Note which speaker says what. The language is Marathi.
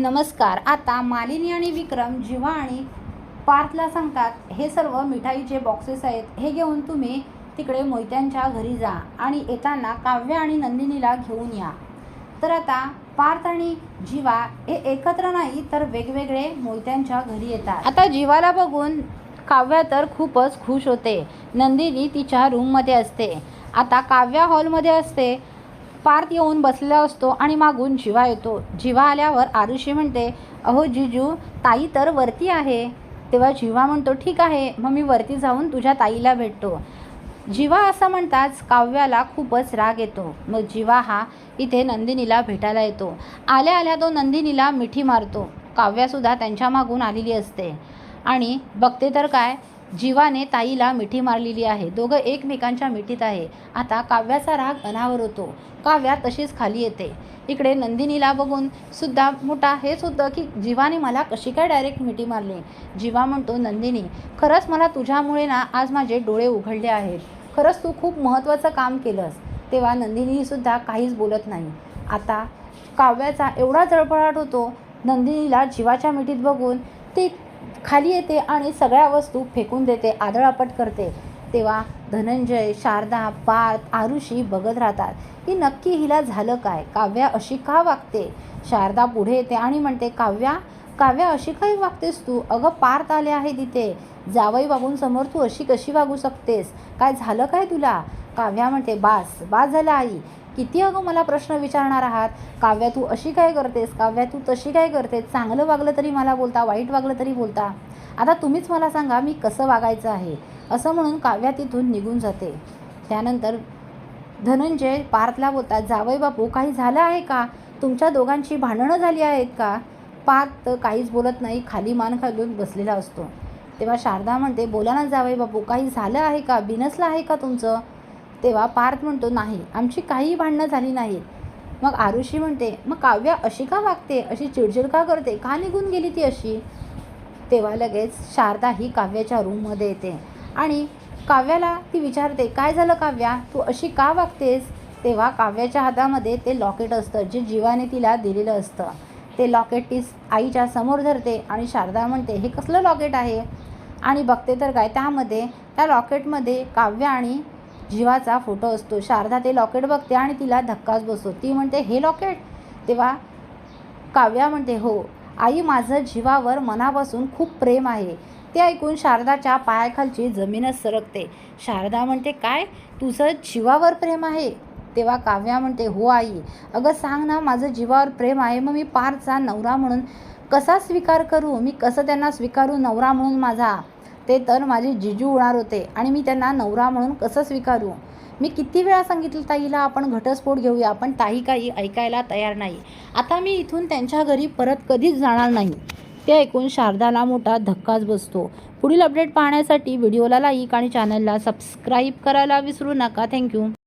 Speaker 1: नमस्कार आता मालिनी आणि विक्रम जिवा आणि पार्थला सांगतात हे सर्व मिठाईचे बॉक्सेस आहेत हे घेऊन तुम्ही तिकडे मोहित्यांच्या घरी जा आणि येताना काव्य आणि नंदिनीला घेऊन या. तर आता पार्थ आणि जीवा हे एकत्र नाही तर वेगवेगळे मोहित्यांच्या घरी येतात. आता जीवाला बघून काव्या तर खूपच खुश होते. नंदिनी तिच्या रूममध्ये असते. आता काव्या हॉलमध्ये असते पार्थ येऊन बसलेला असतो आणि मागून जिवा येतो. जिवा आल्यावर आरुषी म्हणते अहो जिजू ताई तर वरती आहे. तेव्हा जिवा म्हणतो ठीक आहे मग मी वरती जाऊन तुझ्या ताईला भेटतो. जिवा असं म्हणताच काव्याला खूपच राग येतो. मग जिवा हा इथे नंदिनीला भेटायला येतो. आल्या आल्या तो नंदिनीला मिठी मारतो. काव्यासुद्धा त्यांच्या मागून आलेली असते. आणि बघते तर काय जीवाने ताईला मिठी मारलेली आहे. दोघं एकमेकांच्या मिठीत आहे. आता काव्याचा राग अनावर होतो. काव्या तशीच खाली येते. इकडे नंदिनीला बघून सुद्धा मोठा हेच होतं की जीवाने मला कशी काय डायरेक्ट मिठी मारली? जीवा म्हणतो नंदिनी खरंच मला तुझ्यामुळे ना आज माझे डोळे उघडले आहेत. खरंच तू खूप महत्त्वाचं काम केलंस. तेव्हा नंदिनीसुद्धा काहीच बोलत नाही. आता काव्याचा एवढा जळफळाट होतो नंदिनीला जीवाच्या मिठीत बघून ती खाली येते आणि सगळ्या वस्तू फेकून देते आदळापट करते. तेव्हा धनंजय शारदा पार्थ आरुषी बघत राहतात की नक्की हिला झालं काय? काव्या अशी का वागते? शारदा पुढे येते आणि म्हणते काव्या काव्या अशी काही वागतेस तू? अगं पार्थ आले आहे तिथे. जावई समोर तू अशी कशी वागू शकतेस? काय झालं काय तुला? काव्या म्हणते बास बास झालं आई. किती अगं मला प्रश्न विचारणार आहात? काव्या तू अशी काय करतेस? काव्या तू तशी काय करतेस? चांगलं वागलं तरी मला बोलता वाईट वागलं तरी बोलता. आता तुम्हीच मला सांगा मी कसं वागायचं आहे? असं म्हणून काव्या तिथून निघून जाते. त्यानंतर धनंजय पार्थला बोलतात जावई बापू काही झालं आहे का? तुमच्या दोघांची भांडणं झाली आहेत का? पार्थ तर काहीच बोलत नाही खाली मान खालून बसलेला असतो. तेव्हा शारदा म्हणते बोला ना जावई बापू काही झालं आहे का? बिनसलं आहे का तुमचं? तेव्हा पार्थ म्हणतो नाही आमची काही भांडणं झाली नाहीत. मग आरुषी म्हणते मग काव्या अशी का वागते? अशी चिडचिड का करते? का निघून गेली ती अशी? तेव्हा लगेच शारदा ही काव्याच्या रूममध्ये येते आणि काव्याला ती विचारते काय झालं काव्या? तू अशी का वागतेस? तेव्हा काव्याच्या हातामध्ये ते लॉकेट असतं जे जीवाने तिला दिलेलं असतं. ते लॉकेट ती आईच्या समोर धरते आणि शारदा म्हणते हे कसलं लॉकेट आहे? आणि बघते तर काय त्यामध्ये त्या लॉकेटमध्ये काव्य आणि जीवाचा फोटो असतो. शारदा ते लॉकेट बघते आणि तिला धक्काच बसतो. ती म्हणते हे लॉकेट? तेव्हा काव्या म्हणते हो आई माझं जीवावर मनापासून खूप प्रेम आहे. ते ऐकून शारदाच्या पायाखालची जमीनच सरकते. शारदा म्हणते काय? तुझं जीवावर प्रेम आहे? तेव्हा काव्या म्हणते हो आई. अगं सांग ना माझं जीवावर प्रेम आहे. मग मी पारचा नवरा म्हणून कसा स्वीकार करू? मी कसं त्यांना स्वीकारू नवरा म्हणून माझा? ते तर माझे जिजू होणार होते आणि मी त्यांना नवरा म्हणून कसं स्वीकारू? मी किती वेळा सांगितलं ताईला आपण घटस्फोट घेऊया पण ताई काही ऐकायला तयार नाही. आता मी इथून त्यांच्या घरी परत कधीच जाणार नाही. ते ऐकून शारदाला मोठा धक्काच बसतो. पुढील अपडेट पाहण्यासाठी व्हिडिओला लाईक आणि चॅनलला सबस्क्राईब करायला विसरू नका. थँक्यू